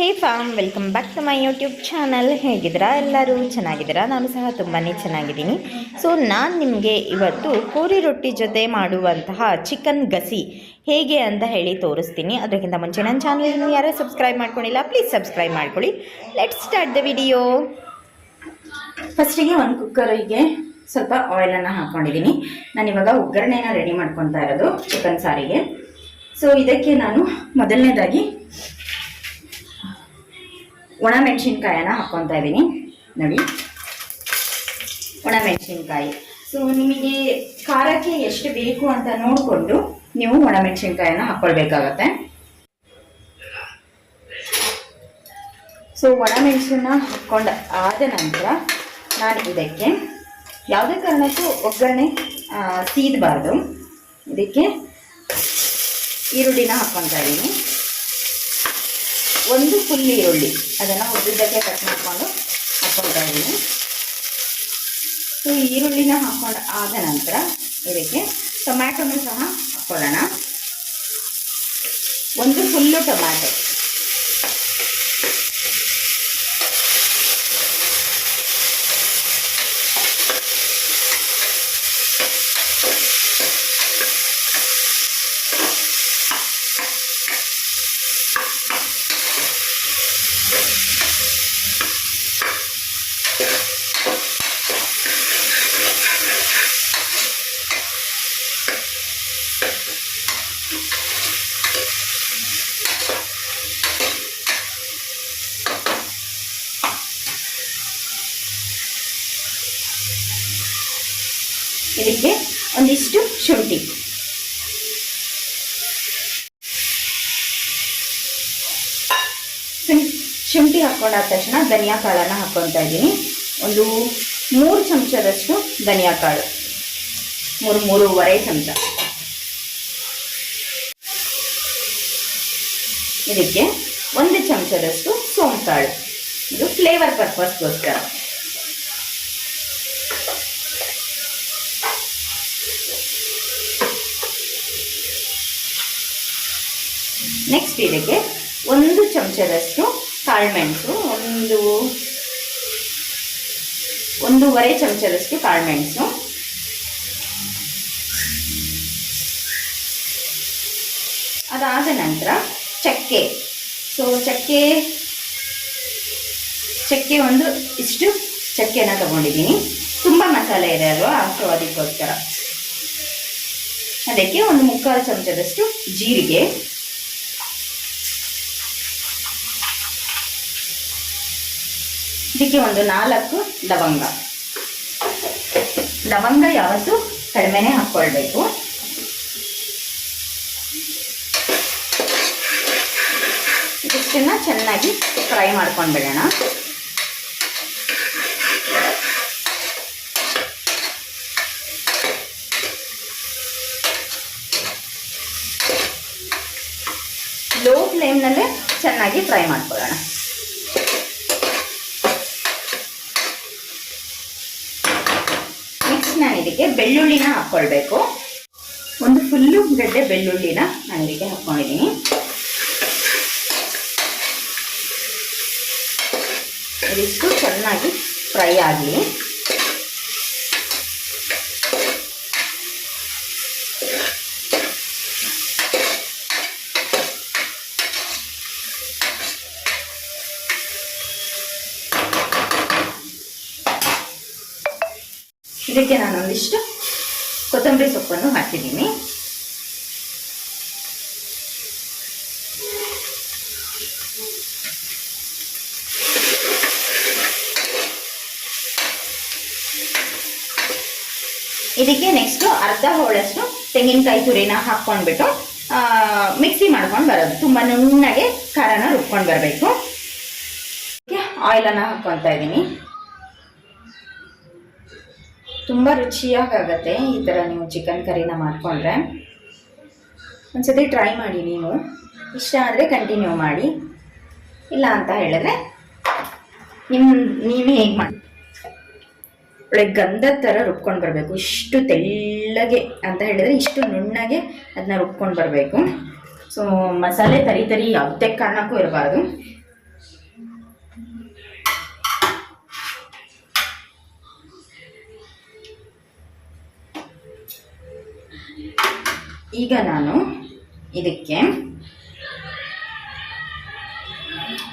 Hey fam, welcome back to my YouTube channel. ಹೇಗಿದ್ದೀರಾ? ಎಲ್ಲರೂ ಚೆನ್ನಾಗಿದ್ದೀರಾ? ನಾನು ಸಹ ತುಂಬಾ ಚೆನ್ನಾಗಿದ್ದೀನಿ. ಸೊ, ನಾನು ನಿಮಗೆ ಇವತ್ತು ಕೋರಿ ರೊಟ್ಟಿ ಜೊತೆ ಮಾಡುವಂತಹ ಚಿಕನ್ ಗಸಿ ಹೇಗೆ ಅಂತ ಹೇಳಿ ತೋರಿಸ್ತೀನಿ. ಅದಕ್ಕಿಂತ ಮುಂಚೆ ನನ್ನ ಚಾನಲ್ನ ಯಾರೇ ಸಬ್ಸ್ಕ್ರೈಬ್ ಮಾಡ್ಕೊಂಡಿಲ್ಲ ಪ್ಲೀಸ್ ಸಬ್ಸ್ಕ್ರೈಬ್ ಮಾಡ್ಕೊಳ್ಳಿ. ಲೆಟ್ ಸ್ಟಾರ್ಟ್ ದ ವಿಡಿಯೋ ಫಸ್ಟಿಗೆ ಒಂದು ಕುಕ್ಕರಿಗೆ ಸ್ವಲ್ಪ ಆಯಿಲನ್ನು ಹಾಕ್ಕೊಂಡಿದ್ದೀನಿ ನಾನು ಇವಾಗ ಒಗ್ಗರಣೆನ ರೆಡಿ ಮಾಡ್ಕೊತಾ ಇರೋದು ಚಿಕನ್ ಸಾರಿಗೆ. ಸೊ ಇದಕ್ಕೆ ನಾನು ಮೊದಲನೇದಾಗಿ ಒಣ ಮೆಣಸಿನ್ಕಾಯನ್ನ ಹಾಕ್ಕೊತಾ ಇದ್ದೀನಿ. ನೋಡಿ. ಒಣ ಮೆಣಸಿನ್ಕಾಯಿ ಸೊ ನಿಮಗೆ ಖಾರಕ್ಕೆ ಎಷ್ಟು ಬೇಕು ಅಂತ ನೋಡಿಕೊಂಡು ನೀವು ಒಣ ಮೆಣಸಿನ್ಕಾಯನ್ನ ಹಾಕ್ಕೊಳ್ಬೇಕಾಗತ್ತೆ ಸೊ ಒಣ ಮೆಣಸನ್ನ ಹಾಕ್ಕೊಂಡ ಆದ ನಂತರ ನಾನು ಇದಕ್ಕೆ ಯಾವುದೇ ಕಾರಣಕ್ಕೂ ಒಗ್ಗರಣೆ ಸೀದಬಾರ್ದು. ಇದಕ್ಕೆ ಈರುಳ್ಳಿನ ಹಾಕ್ಕೊತಾ ಇದ್ದೀನಿ. ಒಂದು ಫುಲ್ ಈರುಳ್ಳಿ. ಅದನ್ನು ಉದ್ದಕ್ಕೆ ಕಟ್ ಮಾಡಿಕೊಂಡು ಹಾಕ್ಕೊಳ್ತಾ ಇದ್ದೀನಿ. ಸೊ ಈರುಳ್ಳಿನ ಹಾಕ್ಕೊಂಡು ಆದ ನಂತರ ಇದಕ್ಕೆ ಟೊಮ್ಯಾಟೊನು ಸಹ ಹಾಕ್ಕೊಳ್ಳೋಣ ಒಂದು ಫುಲ್ಲು ಟೊಮ್ಯಾಟೊ. ಇದಕ್ಕೆ ಒಂದಿಷ್ಟು ಶುಂಠಿ. ಶುಂಠಿ ಹಾಕೊಂಡಾದ ತಕ್ಷಣ ಧನಿಯಾ ಕಾಳನ್ನು ಹಾಕ್ಕೊತಾ ಇದ್ದೀನಿ. ಒಂದು ಮೂರು ಚಮಚದಷ್ಟು ಧನಿಯಾ ಕಾಳು. ಮೂರು, ಮೂರುವರೆ ಚಮಚ. ಇದಕ್ಕೆ ಒಂದು ಚಮಚದಷ್ಟು ಸೋಂಕಾಳು. ಇದು ಫ್ಲೇವರ್ ಪರ್ಪಸ್ಗೋಸ್ಕರ ನೆಕ್ಸ್ಟ್ ಇದಕ್ಕೆ ಒಂದು ಚಮಚದಷ್ಟು ಕಾಳುಮೆಣಸು ಒಂದು ಒಂದೂವರೆ ಚಮಚದಷ್ಟು ಕಾಳುಮೆಣಸು ಅದಾದ ನಂತರ ಚಕ್ಕೆ. ಸೊ ಚಕ್ಕೆ ಚಕ್ಕೆ ಒಂದು ಇಷ್ಟು ಚಕ್ಕೆನ ತಗೊಂಡಿದ್ದೀನಿ. ತುಂಬ ಮಸಾಲೆ ಇದೆ ಅಲ್ವಾ? ಸೊ ಅದಕ್ಕೋಸ್ಕರ. ಅದಕ್ಕೆ ಒಂದು ಮುಕ್ಕಾಲು ಚಮಚದಷ್ಟು ಜೀರಿಗೆ. ಇದಕ್ಕೆ ಒಂದು ನಾಲ್ಕು ಲವಂಗ. ಲವಂಗ ಯಾವತ್ತು ಕಡಿಮೆನೆ ಹಾಕ್ಕೊಳ್ಬೇಕು. ಇದಿಷ್ಟನ್ನ ಚೆನ್ನಾಗಿ ಫ್ರೈ ಮಾಡ್ಕೊಂಡ್ಬಿಡೋಣ ಲೋ ಫ್ಲೇಮ್ನಲ್ಲೇ ಚೆನ್ನಾಗಿ ಫ್ರೈ ಮಾಡ್ಕೊಳ್ಳೋಣ ನೆಕ್ಸ್ಟ್ ನಾನು ಇದಕ್ಕೆ ಬೆಳ್ಳುಳ್ಳಿನ ಹಾಕ್ಕೊಳ್ಬೇಕು ಒಂದು ಫುಲ್ಲು ಗಡ್ಡೆ ಬೆಳ್ಳುಳ್ಳಿನ ನಾನು ಇದಕ್ಕೆ ಹಾಕ್ಕೊಂಡಿದ್ದೀನಿ ಇದಿಷ್ಟು ಚೆನ್ನಾಗಿ ಫ್ರೈ ಆಗಲಿ. ಇದಕ್ಕೆ ನಾನು ಒಂದಿಷ್ಟು ಕೊತ್ತಂಬರಿ ಸೊಪ್ಪನ್ನು ಹಾಕಿದ್ದೀನಿ. ಇದಕ್ಕೆ ನೆಕ್ಸ್ಟ್ ಅರ್ಧ ಹೋಳಷ್ಟು ತೆಂಗಿನಕಾಯಿ ತುರಿನ ಹಾಕ್ಕೊಂಡ್ಬಿಟ್ಟು ಮಿಕ್ಸಿ ಮಾಡ್ಕೊಂಡು ಬರೋದು. ತುಂಬ ನುಣ್ಣಗೆ ಖಾರನ ರುಬ್ಕೊಂಡು ಬರಬೇಕು. ಆಯಿಲನ್ನು ಹಾಕ್ಕೊತಾ ಇದ್ದೀನಿ ತುಂಬ ಆಗುತ್ತೆ ಈ ಥರ ನೀವು ಚಿಕನ್ ಕರಿನ ಮಾಡಿಕೊಂಡ್ರೆ. ಒಂದ್ಸತಿ ಟ್ರೈ ಮಾಡಿ ನೀವು. ಇಷ್ಟ ಆದರೆ ಕಂಟಿನ್ಯೂ ಮಾಡಿ. ಇಲ್ಲ ಅಂತ ಹೇಳಿದ್ರೆ ನಿಮ್ಮ ನೀವೇ ಹೇಗೆ ಮಾಡಿ. ಒಳ್ಳೆ ಗಂಧದ ಥರ ರುಬ್ಕೊಂಡು ಬರಬೇಕು. ಇಷ್ಟು ತೆಳ್ಳಗೆ ಅಂತ ಹೇಳಿದ್ರೆ ಇಷ್ಟು ನುಣ್ಣಗೆ ಅದನ್ನ ರುಬ್ಕೊಂಡು ಬರಬೇಕು. ಸೊ ಮಸಾಲೆ ತರಿ ತರಿ ಯಾವುದೇ ಕಾರಣಕ್ಕೂ ಇರಬಾರ್ದು. ಈಗ ನಾನು ಇದಕ್ಕೆ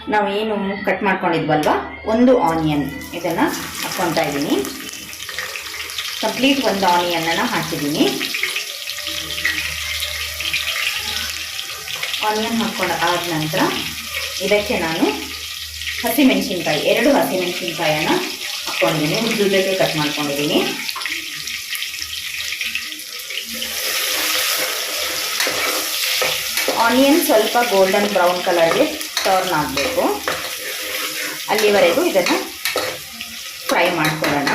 ನಾವು ಏನು ಕಟ್ ಮಾಡ್ಕೊಂಡಿದ್ವಲ್ವ? ಒಂದು ಆನಿಯನ್ ಇದನ್ನು ಹಾಕ್ಕೊತಾ ಇದ್ದೀನಿ. ಕಂಪ್ಲೀಟ್ ಒಂದು ಆನಿಯನನ್ನು ಹಾಕಿದ್ದೀನಿ. ಆನಿಯನ್ ಹಾಕ್ಕೊಂಡು ಆದ ನಂತರ ಇದಕ್ಕೆ ನಾನು ಹಸಿಮೆಣಸಿನ್ಕಾಯಿ, ಎರಡು ಹಸಿಮೆಣಸಿನ್ಕಾಯನ್ನು ಹಾಕ್ಕೊಂಡಿದ್ದೀನಿ. ಉದ್ದುದ್ದಕ್ಕೆ ಕಟ್ ಮಾಡ್ಕೊಂಡಿದ್ದೀನಿ. ಆನಿಯನ್ ಸ್ವಲ್ಪ ಗೋಲ್ಡನ್ ಬ್ರೌನ್ ಕಲರ್ಗೆ ಟರ್ನ್ ಆಗಬೇಕು. ಅಲ್ಲಿವರೆಗೂ ಇದನ್ನು ಫ್ರೈ ಮಾಡ್ಕೊಳ್ಳೋಣ.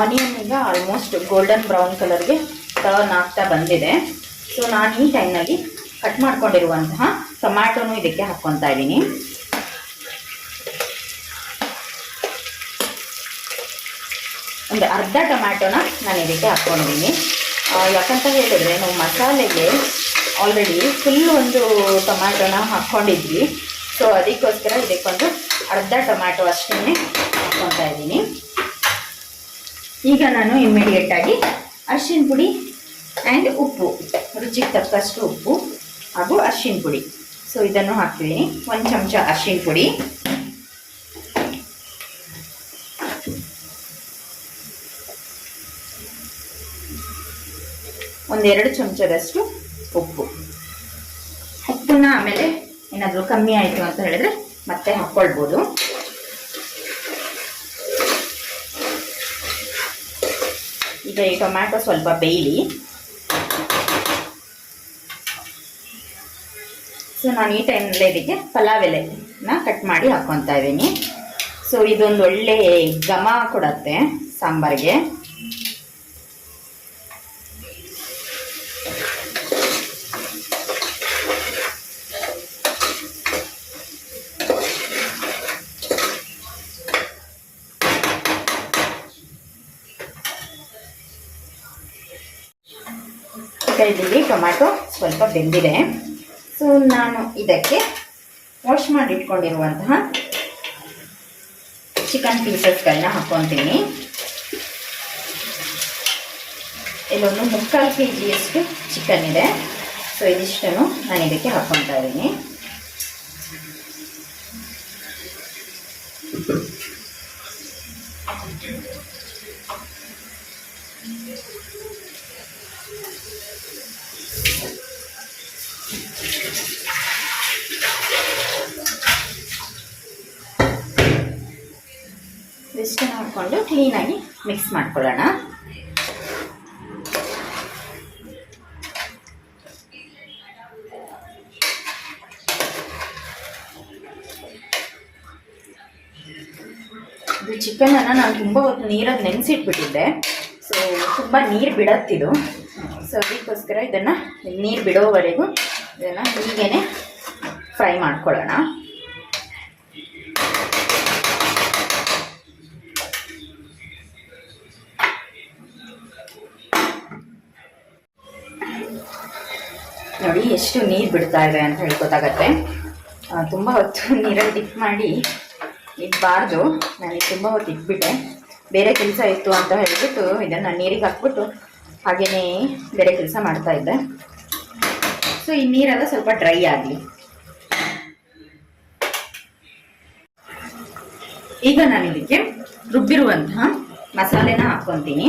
ಆನಿಯನ್ ಈಗ ಆಲ್ಮೋಸ್ಟ್ ಗೋಲ್ಡನ್ ಬ್ರೌನ್ ಕಲರ್ಗೆ ಟರ್ನ್ ಆಗ್ತಾ ಬಂದಿದೆ. ಸೊ ನಾನು ಈ ಟೈಮ್ನಲ್ಲಿ ಕಟ್ ಮಾಡ್ಕೊಂಡಿರುವಂತಹ ಟೊಮ್ಯಾಟೊನು ಇದಕ್ಕೆ ಹಾಕ್ಕೊತಾ ಇದ್ದೀನಿ. ಒಂದು ಅರ್ಧ ಟೊಮ್ಯಾಟೊನ ನಾನು ಇದಕ್ಕೆ ಹಾಕ್ಕೊಂಡಿದ್ದೀನಿ. ಯಾಕಂತ ಹೇಳಿದ್ರೆ ನಾವು ಮಸಾಲೆಗೆ ಆಲ್ರೆಡಿ ಫುಲ್ ಒಂದು ಟೊಮ್ಯಾಟೊನ ಹಾಕ್ಕೊಂಡಿದ್ವಿ. ಸೊ ಅದಕ್ಕೋಸ್ಕರ ಇದಕ್ಕೊಂದು ಅರ್ಧ ಟೊಮ್ಯಾಟೊ ಅಷ್ಟೇ ಹಾಕ್ಕೊತಾ ಇದ್ದೀನಿ. ಈಗ ನಾನು ಇಮ್ಮಿಡಿಯೇಟಾಗಿ ಅರಿಶಿನ ಪುಡಿ ಆ್ಯಂಡ್ ಉಪ್ಪು, ರುಚಿಗೆ ತಕ್ಕಷ್ಟು ಉಪ್ಪು ಹಾಗೂ ಅರಿಶಿನ ಪುಡಿ. ಸೊ ಇದನ್ನು ಹಾಕ್ತಿದ್ದೀನಿ. ಒಂದು ಚಮಚ ಅರ್ಶಿನ ಪುಡಿ. ಒಂದೆರಡು ಚಮಚದಷ್ಟು ಉಪ್ಪು. ಉಪ್ಪನ್ನ ಆಮೇಲೆ ಏನಾದರೂ ಕಮ್ಮಿ ಆಯಿತು ಅಂತ ಹೇಳಿದ್ರೆ ಮತ್ತೆ ಹಾಕ್ಕೊಳ್ಬೋದು ಈಗ ಈ ಟೊಮ್ಯಾಟೊ ಸ್ವಲ್ಪ ಬೇಯಲಿ. ಸೊ ನಾನು ಈ ಟೈಮಲ್ಲೇ ಇದಕ್ಕೆ ಪಲಾವ್ ಎಲೆನ ಕಟ್ ಮಾಡಿ ಹಾಕ್ಕೊತಾ ಇದ್ದೀನಿ. ಸೊ ಇದೊಂದು ಒಳ್ಳೆ ಘಮ ಕೊಡತ್ತೆ ಸಾಂಬಾರಿಗೆ. ಇಲ್ಲಿ ಟೊಮ್ಯಾಟೊ ಸ್ವಲ್ಪ ಬೆಂದಿದೆ. ಸೊ ನಾನು ಇದಕ್ಕೆ ವಾಶ್ ಮಾಡಿ ಇಟ್ಕೊಂಡಿರುವಂತಹ ಚಿಕನ್ ಪೀಸಸ್ಗಳನ್ನ ಹಾಕ್ಕೊತೀನಿ. ಇಲ್ಲೊಂದು ಮುಕ್ಕಾಲು ಕೆ ಜಿಯಷ್ಟು ಚಿಕನ್ ಇದೆ. ಸೊ ಇದಿಷ್ಟನ್ನು ನಾನು ಇದಕ್ಕೆ ಹಾಕ್ಕೊತಾ ಇದ್ದೀನಿ. ಕ್ಲೀನಾಗಿ ಮಿಕ್ಸ್ ಮಾಡ್ಕೊಳ್ಳೋಣ. ಇದು ಚಿಕನನ್ನು ನಾನು ತುಂಬ ಹೊತ್ತು ನೀರಲ್ಲಿ ನೆನೆಸಿಟ್ಬಿಟ್ಟಿದ್ದೆ. ಸೊ ತುಂಬ ನೀರು ಬಿಡತ್ತಿದು ಸೊ ಅದಕ್ಕೋಸ್ಕರ ಇದನ್ನು ನೀರು ಬಿಡೋವರೆಗೂ ಇದನ್ನು ಹೀಗೇ ಫ್ರೈ ಮಾಡ್ಕೊಳ್ಳೋಣ. ನೋಡಿ, ಎಷ್ಟು ನೀರು ಬಿಡ್ತಾ ಇದೆ ಅಂತ ಹೇಳಿ ಗೊತ್ತಾಗತ್ತೆ. ತುಂಬ ಹೊತ್ತು ನೀರಲ್ಲಿ ಡಿಪ್ ಮಾಡಿ ಇಡಬಾರ್ದು. ನನಗೆ ತುಂಬ ಹೊತ್ತು ಇಟ್ಬಿಟ್ಟೆ. ಬೇರೆ ಕೆಲಸ ಇತ್ತು ಅಂತ ಹೇಳಿಬಿಟ್ಟು ಇದನ್ನು ನೀರಿಗೆ ಹಾಕ್ಬಿಟ್ಟು ಹಾಗೆಯೇ ಬೇರೆ ಕೆಲಸ ಮಾಡ್ತಾ ಇದ್ದೆ. ಸೊ ಈ ನೀರೆಲ್ಲ ಸ್ವಲ್ಪ ಡ್ರೈ ಆಗಲಿ. ಈಗ ನಾನು ಇದಕ್ಕೆ ರುಬ್ಬಿರುವಂತಹ ಮಸಾಲೆನ ಹಾಕ್ಕೊತೀನಿ.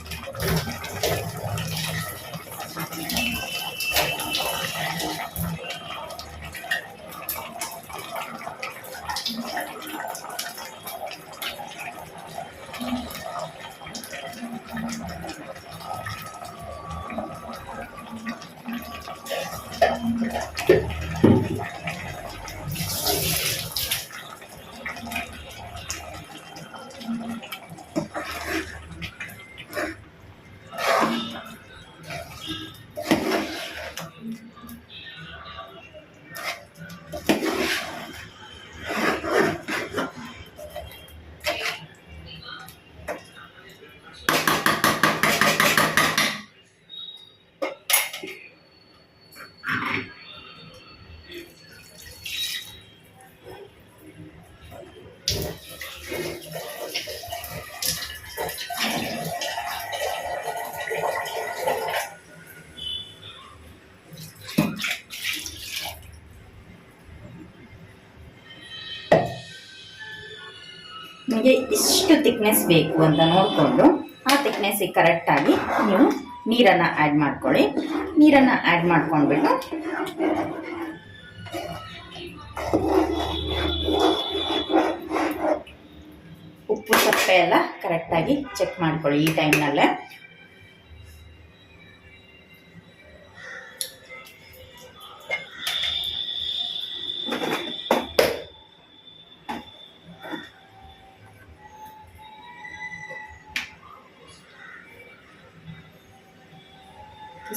ನಿಮಗೆ ಇಷ್ಟು ತಿಕ್ನೆಸ್ ಬೇಕು ಅಂತ ನೋಡಿಕೊಂಡು ಆ ತಿಕ್ನೆಸ್ಸಿಗೆ ಕರೆಕ್ಟಾಗಿ ನೀವು ನೀರನ್ನು ಆ್ಯಡ್ ಮಾಡ್ಕೊಳ್ಳಿ. ನೀರನ್ನು ಆ್ಯಡ್ ಮಾಡ್ಕೊಂಡ್ಬಿಟ್ಟು ಉಪ್ಪು ಸಪ್ಪೆ ಎಲ್ಲ ಕರೆಕ್ಟಾಗಿ ಚೆಕ್ ಮಾಡ್ಕೊಳ್ಳಿ ಈ ಟೈಮ್ನಲ್ಲೇ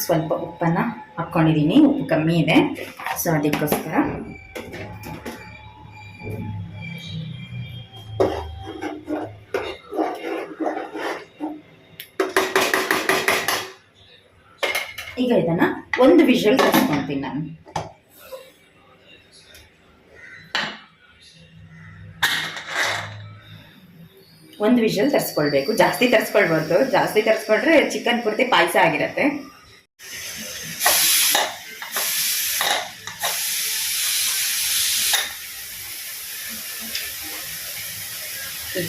ಸ್ವಲ್ಪ ಉಪ್ಪನ್ನು ಹಾಕ್ಕೊಂಡಿದ್ದೀನಿ ಉಪ್ಪು ಕಮ್ಮಿ ಇದೆ. ಸೊ ಅದಕ್ಕೋಸ್ಕರ. ಈಗ ಇದನ್ನ ಒಂದು ವಿಷಲ್ ತರಿಸ್ಕೊಳ್ತೀನಿ ನಾನು. ಒಂದು ವಿಷಲ್ ತರಿಸ್ಕೊಳ್ಬೇಕು. ಜಾಸ್ತಿ ತರಿಸ್ಕೊಳ್ಬಾರ್ದು. ಜಾಸ್ತಿ ತರಿಸ್ಕೊಂಡ್ರೆ ಚಿಕನ್ ಪೂರ್ತಿ ಪಾಯಸ ಆಗಿರತ್ತೆ.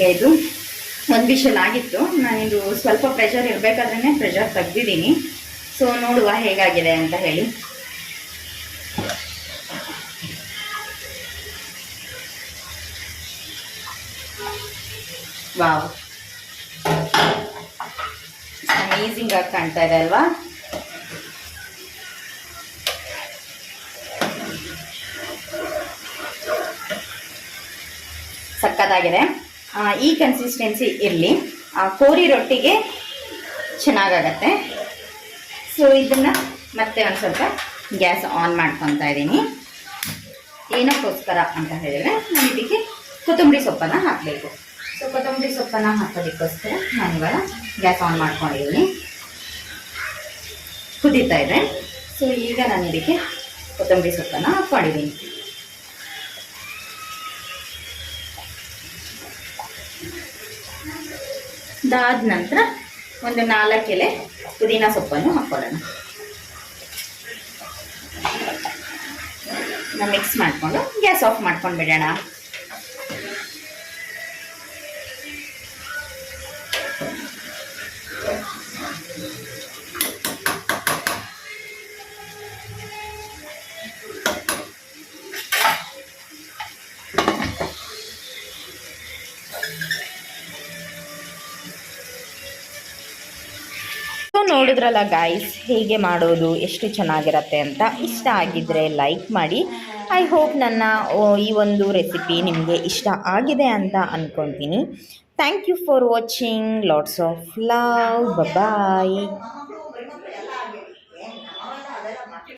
ಇದು ಒಂದು ವಿಷಲ್ ಆಗಿತ್ತು. ನಾನಿದು ಸ್ವಲ್ಪ ಪ್ರೆಷರ್ ಇರಬೇಕಾದ್ರೆ ಪ್ರೆಷರ್ ತೆಗ್ದಿದ್ದೀನಿ. ಸೊ ನೋಡುವ ಹೇಗಾಗಿದೆ ಅಂತ ಹೇಳಿ. ವಾವ್ ಅಮೇಝಿಂಗ್ ಆಗಿ ಕಾಣ್ತಾ ಇದೆ ಅಲ್ವಾ? ಸಕ್ಕತ್ತಾಗಿದೆ. ಈ ಕನ್ಸಿಸ್ಟೆನ್ಸಿ ಇರಲಿ. ಕೋರಿ ರೊಟ್ಟಿಗೆ ಚೆನ್ನಾಗಾಗತ್ತೆ. ಸೊ ಇದನ್ನು ಮತ್ತೆ ಒಂದು ಸ್ವಲ್ಪ ಗ್ಯಾಸ್ ಆನ್ ಮಾಡ್ಕೊತಾ ಇದ್ದೀನಿ. ಏನಕ್ಕೋಸ್ಕರ ಅಂತ ಹೇಳಿದ್ರೆ ನಾನು ಇದಕ್ಕೆ ಕೊತ್ತಂಬರಿ ಸೊಪ್ಪನ್ನು ಹಾಕಬೇಕು. ಸೊ ಕೊತ್ತಂಬರಿ ಸೊಪ್ಪನ್ನು ಹಾಕೋದಕ್ಕೋಸ್ಕರ ನಾನು ಇವಾಗ ಗ್ಯಾಸ್ ಆನ್ ಮಾಡ್ಕೊಂಡಿದ್ದೀನಿ. ಕುದೀತಾ ಇದೆ. ಸೊ ಈಗ ನಾನು ಇದಕ್ಕೆ ಕೊತ್ತಂಬರಿ ಸೊಪ್ಪನ್ನು ಹಾಕ್ಕೊಂಡಿದ್ದೀನಿ ಅದಾದ ನಂತರ ಒಂದು ನಾಲ್ಕು ಎಲೆ ಪುದೀನ ಸೊಪ್ಪನ್ನು ಹಾಕ್ಕೊಳ್ಳೋಣ ಮಿಕ್ಸ್ ಮಾಡಿಕೊಂಡು ಗ್ಯಾಸ್ ಆಫ್ ಮಾಡ್ಕೊಂಡು ಬಿಡೋಣ. ನೋಡಿದ್ರಲ್ಲ ಗಾಯ್ಸ್ ಹೇಗೆ ಮಾಡೋದು, ಎಷ್ಟು ಚೆನ್ನಾಗಿರತ್ತೆ ಅಂತ ಇಷ್ಟ ಆಗಿದ್ದರೆ ಲೈಕ್ ಮಾಡಿ. ಐ ಹೋಪ್ ನನ್ನ ಈ ಒಂದು ರೆಸಿಪಿ ನಿಮಗೆ ಇಷ್ಟ ಆಗಿದೆ ಅಂತ ಅಂದ್ಕೊತೀನಿ thank you for watching lots of love bye